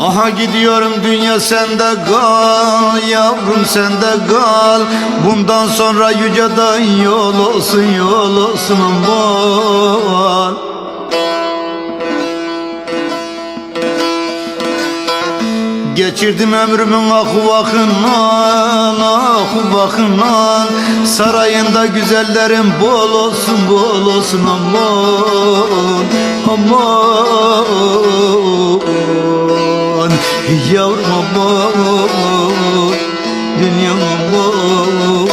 Aha gidiyorum dünya sende kal Yavrum sende kal. Bundan sonra yüce dayı yol olsun yol olsun aman. Geçirdim ömrümün akı vakından akı vakından. Sarayında güzellerim bol olsun bol olsun aman Aman Yavrum aman Dünyam aman